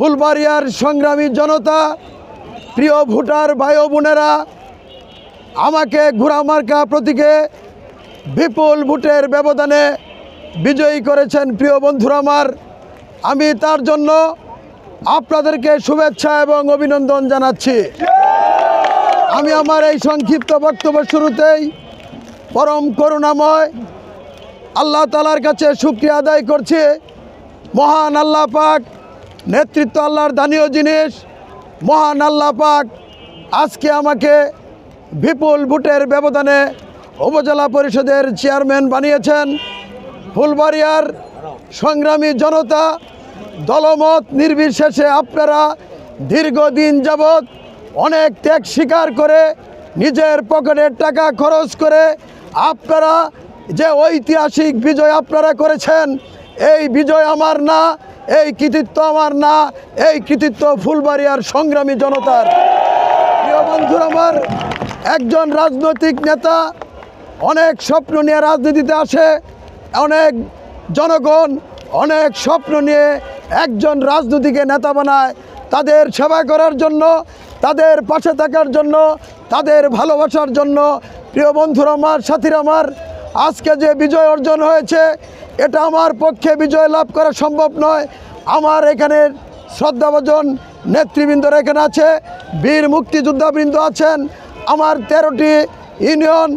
ফুলবাড়িয়ার সংগ্রামী জনতা, প্রিয় ভোটার ভাই বোনেরা, আমাকে ঘোড়ামার্কা প্রতীকে বিপুল ভোটের ব্যবধানে বিজয়ী করেছেন প্রিয় বন্ধুরা আমার। আমি তার জন্য আপনাদেরকে শুভেচ্ছা এবং অভিনন্দন জানাচ্ছি। আমি আমার এই সংক্ষিপ্ত বক্তব্য শুরুতেই পরম করুণাময় আল্লাহ তালার কাছে শুক্রিয়া আদায় করছি। মহান আল্লাহ পাক নেতৃত্ব আল্লাহর দানীয় জিনিস, মহান আল্লাহ পাক আজকে আমাকে বিপুল ভোটের ব্যবধানে উপজেলা পরিষদের চেয়ারম্যান বানিয়েছেন। ফুলবাড়িয়ার সংগ্রামী জনতা, দলমত নির্বিশেষে আপনারা দীর্ঘদিন যাবৎ অনেক ত্যাগ স্বীকার করে নিজের পকেটের টাকা খরচ করে আপনারা যে ঐতিহাসিক বিজয় আপনারা করেছেন, এই বিজয় আমার না। এই কৃতিত্ব আমার না, এই কৃতিত্ব ফুলবাড়িয়ার সংগ্রামী জনতার। প্রিয় বন্ধুরা আমার, একজন রাজনৈতিক নেতা অনেক স্বপ্ন নিয়ে রাজনীতিতে আসে, অনেক জনগণ অনেক স্বপ্ন নিয়ে একজন রাজনীতিকে নেতা বানায়। তাদের সেবা করার জন্য, তাদের পাশে থাকার জন্য, তাদের ভালোবাসার জন্য। প্রিয় বন্ধুরা আমার, সাথীরা আমার, আজকে যে বিজয় অর্জন হয়েছে এটা আমার পক্ষে বিজয় লাভ করা সম্ভব নয়। আমার এখানে শ্রদ্ধাভাজন নেতৃবৃন্দরা এখানে আছে, বীর মুক্তিযোদ্ধাবৃন্দ আছেন। আমার তেরোটি ইউনিয়ন,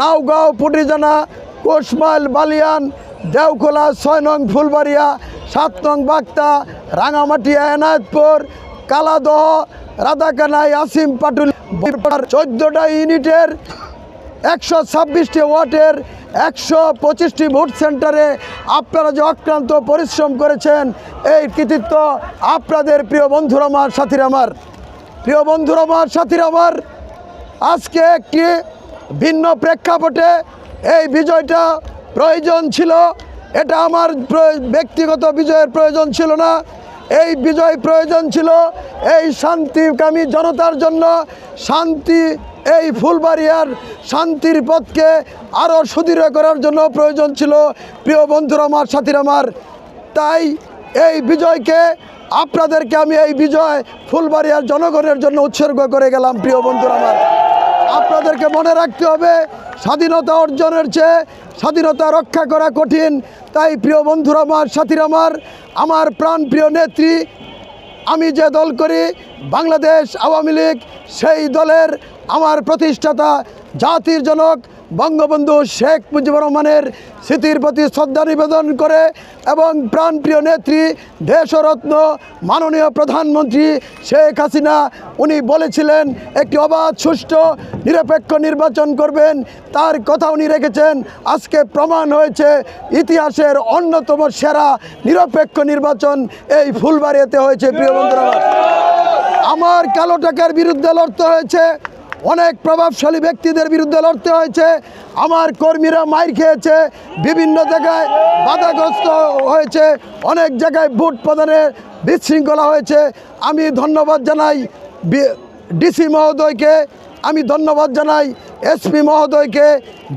নাওগাঁও পুটিজানা কোশমাইল বালিয়ান, দেওখোলা, ছয় নং ফুলবাড়িয়া, সাত নং বাক্তা রাঙামাটিয়া, এনায়তপুর, কালাদহ, রাধাকানাই, আসিম, পাটুল। চোদ্দোটা ইউনিটের একশো ছাব্বিশটি ওয়ার্ডের একশো পঁচিশটি ভোট সেন্টারে আপনারা যে অক্লান্ত পরিশ্রম করেছেন, এই কৃতিত্ব আপনাদের প্রিয় বন্ধুরা আমার, সাথীরা আমার। প্রিয় বন্ধুরা আমার, সাথীরা আমার, আজকে একটি ভিন্ন প্রেক্ষাপটে এই বিজয়টা প্রয়োজন ছিল। এটা আমার ব্যক্তিগত বিজয়ের প্রয়োজন ছিল না। এই বিজয় প্রয়োজন ছিল এই শান্তিকামী জনতার জন্য, শান্তি এই ফুলবাড়িয়ার শান্তির পথকে আরও সুদৃঢ় করার জন্য প্রয়োজন ছিল। প্রিয় বন্ধুরা, আমার সাথীরা, আমার। তাই এই বিজয়কে আপনাদেরকে আমি এই বিজয় ফুলবাড়িয়ার জনগণের জন্য উৎসর্গ করে গেলাম, প্রিয় বন্ধুরা, আমার। আপনাদেরকে মনে রাখতে হবে, স্বাধীনতা অর্জনের চেয়ে স্বাধীনতা রক্ষা করা কঠিন। তাই প্রিয় বন্ধুরা, আমার সাথীরা, আমার আমার প্রাণ প্রিয় নেত্রী, আমি যে দল করি, বাংলাদেশ আওয়ামী লীগ, সেই দলের আমার প্রতিষ্ঠাতা, জাতির জনক বঙ্গবন্ধু শেখ মুজিবুর রহমানের স্মৃতির প্রতি শ্রদ্ধা নিবেদন করে এবং প্রাণপ্রিয় নেত্রী, দেশরত্ন মাননীয় প্রধানমন্ত্রী শেখ হাসিনা, উনি বলেছিলেন, একটি অবাধ, সুষ্ঠু, নিরপেক্ষ নির্বাচন করবেন। তার কথা উনি রেখেছেন। আজকে প্রমাণ হয়েছে, ইতিহাসের অন্যতম সেরা নিরপেক্ষ নির্বাচন এই ফুলবাড়িয়াতে হয়েছে, প্রিয় বন্ধুরা। আমার কালো টাকার বিরুদ্ধে লড়তে হয়েছে। অনেক প্রভাবশালী ব্যক্তিদের বিরুদ্ধে লড়তে হয়েছে। আমার কর্মীরা মাইর খেয়েছে, বিভিন্ন জায়গায় বাধাগ্রস্ত হয়েছে, অনেক জায়গায় ভোট প্রদানের বিশৃঙ্খলা হয়েছে। আমি ধন্যবাদ জানাই ডিসি মহোদয়কে, আমি ধন্যবাদ জানাই এসপি মহোদয়কে,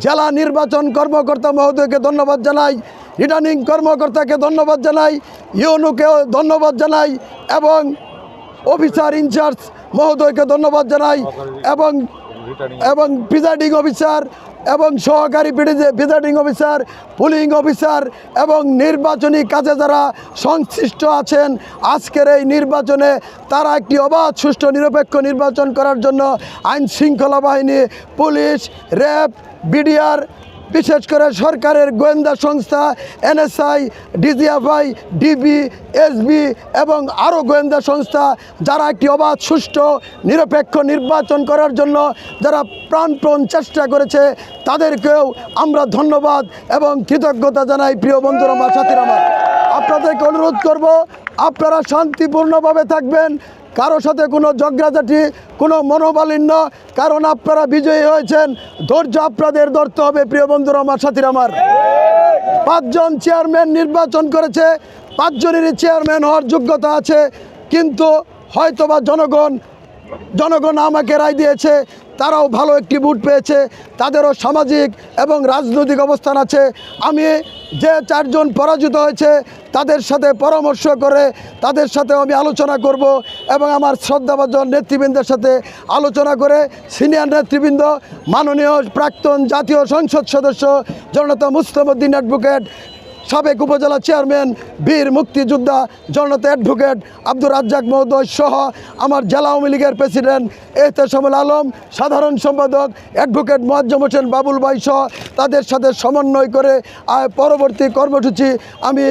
জেলা নির্বাচন কর্মকর্তা মহোদয়কে ধন্যবাদ জানাই, রিটার্নিং কর্মকর্তাকে ধন্যবাদ জানাই, ইউনুকেও ধন্যবাদ জানাই এবং অফিসার ইনচার্জ মহোদয়কে ধন্যবাদ জানাই এবং এবং প্রিজাইডিং অফিসার এবং সহকারী প্রিজাইডিং অফিসার, পুলিং অফিসার এবং নির্বাচনী কাজে যারা সংশ্লিষ্ট আছেন, আজকের এই নির্বাচনে তারা একটি অবাধ, সুষ্ঠু, নিরপেক্ষ নির্বাচন করার জন্য আইন শৃঙ্খলা বাহিনী, পুলিশ, র্যাব, বিডিআর বিশেষ করে সরকারের গোয়েন্দা সংস্থা, এনএসআই, ডিজিএফআই, ডিবি, এসবি এবং আরও গোয়েন্দা সংস্থা যারা একটি অবাধ, সুষ্ঠু, নিরপেক্ষ নির্বাচন করার জন্য যারা প্রাণপণ চেষ্টা করেছে, তাদেরকেও আমরা ধন্যবাদ এবং কৃতজ্ঞতা জানাই প্রিয় বন্ধুরা সাথীরা আমার আপনাদেরকে অনুরোধ করব, আপনারা শান্তিপূর্ণভাবে থাকবেন। কারও সাথে কোনো জগ্রাজাটি, কোনো মনোবালিন্য কারণ আপনারা বিজয়ী হয়েছেন, ধৈর্য আপনাদের ধরতে হবে, প্রিয় বন্ধুরা আমার, সাথীর আমার। পাঁচজন চেয়ারম্যান নির্বাচন করেছে পাঁচজনেরই চেয়ারম্যান হওয়ার যোগ্যতা আছে, কিন্তু হয়তোবা জনগণ জনগণ আমাকে রায় দিয়েছে, তারাও ভালো একটি ভোট পেয়েছে, তাদেরও সামাজিক এবং রাজনৈতিক অবস্থান আছে। আমি যে চারজন পরাজিত হয়েছে, তাদের সাথে পরামর্শ করে তাদের সাথে আমি আলোচনা করব এবং আমার শ্রদ্ধাভাজন নেতৃবৃন্দের সাথে আলোচনা করে সিনিয়র নেতৃবৃন্দ, মাননীয় প্রাক্তন জাতীয় সংসদ সদস্য জনতা মুস্তফুদ্দিন অ্যাডভোকেট সাবেক উপজেলা চেয়ারম্যান, বীর মুক্তিযোদ্ধা, জনতা অ্যাডভোকেট আব্দুর রাজ্জাক মহোদয় সহ আমার জেলা আওয়ামী লীগের প্রেসিডেন্ট এহতেশামুল আলম, সাধারণ সম্পাদক, অ্যাডভোকেট মোয়াজ্জম হোসেন বাবুল ভাই সহ তাদের সাথে সমন্বয় করে পরবর্তী কর্মসূচি আমি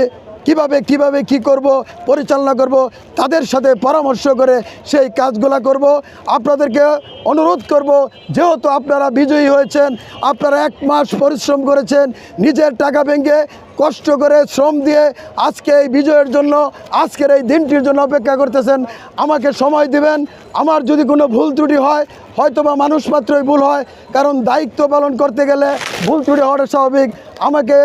কীভাবে কীভাবে, কি করব, পরিচালনা করব, তাদের সাথে পরামর্শ করে সেই কাজগুলা করব। আপনাদেরকে অনুরোধ করব, যেহেতু আপনারা বিজয়ী হয়েছেন, আপনারা এক মাস পরিশ্রম করেছেন, নিজের টাকা ব্যাংকে কষ্ট করে শ্রম দিয়ে আজকে এই বিজয়ের জন্য, আজকের এই দিনটির জন্য অপেক্ষা করতেছেন, আমাকে সময় দিবেন। আমার যদি কোনো ভুল ত্রুটি হয়, হয়তোবা মানুষ মাত্রই ভুল হয়, কারণ দায়িত্ব পালন করতে গেলে ভুল ত্রুটি হওয়াটা স্বাভাবিক। আমাকে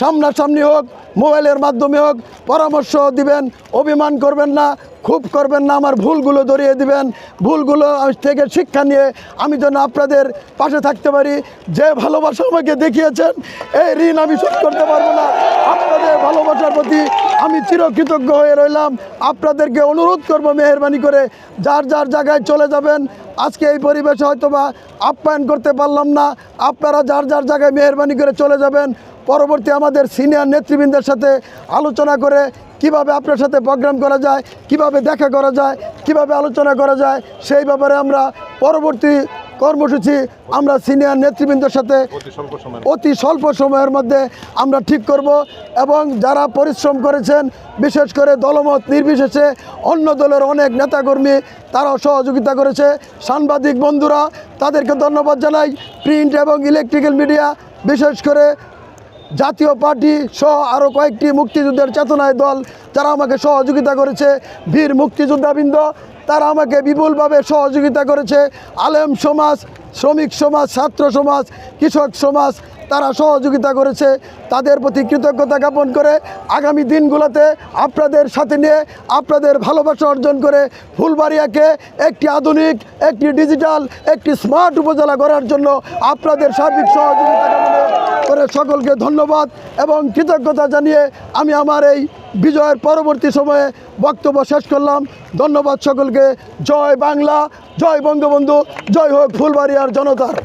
সামনাসামনি হোক মোবাইলের মাধ্যমে হোক পরামর্শ দিবেন অভিমান করবেন না। খুব করবেন না, আমার ভুলগুলো ধরিয়ে দিবেন। ভুলগুলো থেকে শিক্ষা নিয়ে আমি যেন আপনাদের পাশে থাকতে পারি। যে ভালোবাসা আমাকে দেখিয়েছেন, এই ঋণ আমি শোধ করতে পারব না। আপনাদের ভালোবাসার প্রতি আমি চিরকৃতজ্ঞ হয়ে রইলাম। আপনাদেরকে অনুরোধ করব মেহরবানি করে যার যার জায়গায় চলে যাবেন। আজকে এই পরিবেশে হয়তোবা আপ্যায়ন করতে পারলাম না। আপনারা যার যার জায়গায় মেহরবানি করে চলে যাবেন। পরবর্তী আমাদের সিনিয়র নেতৃবৃন্দের সাথে আলোচনা করে কীভাবে আপনার সাথে প্রোগ্রাম করা যায় কীভাবে দেখা করা যায় কীভাবে আলোচনা করা যায় সেই ব্যাপারে আমরা পরবর্তী কর্মসূচি আমরা সিনিয়র নেতৃবৃন্দের সাথে অতি স্বল্প সময়ের মধ্যে। আমরা ঠিক করব এবং যারা পরিশ্রম করেছেন বিশেষ করে দলমত নির্বিশেষে অন্য দলের অনেক নেতাকর্মী তারাও সহযোগিতা করেছে। সাংবাদিক বন্ধুরা তাদেরকে ধন্যবাদ জানাই। প্রিন্ট এবং ইলেকট্রিক্যাল মিডিয়া বিশেষ করে জাতীয় পার্টি সহ আরও কয়েকটি মুক্তিযুদ্ধের চেতনায় দল, যারা আমাকে সহযোগিতা করেছে, বীর মুক্তিযোদ্ধাবৃন্দ, তারা আমাকে বিপুলভাবে সহযোগিতা করেছে। আলেম সমাজ, শ্রমিক সমাজ, ছাত্র সমাজ, কৃষক সমাজ তারা সহযোগিতা করেছে, তাদের প্রতি কৃতজ্ঞতা জ্ঞাপন করে আগামী দিনগুলোতে আপনাদের সাথে নিয়ে আপনাদের ভালোবাসা অর্জন করে ফুলবাড়িয়াকে একটি আধুনিক, একটি ডিজিটাল, একটি স্মার্ট উপজেলা করার জন্য আপনাদের সার্বিক সহযোগিতা করে সকলকে ধন্যবাদ এবং কৃতজ্ঞতা জানিয়ে আমি আমার এই বিজয়ের পরবর্তী সময়ে বক্তব্য শেষ করলাম। ধন্যবাদ সকলকে। জয় বাংলা, জয় বঙ্গবন্ধু, জয় হোক ফুলবাড়িয়ার জনতার।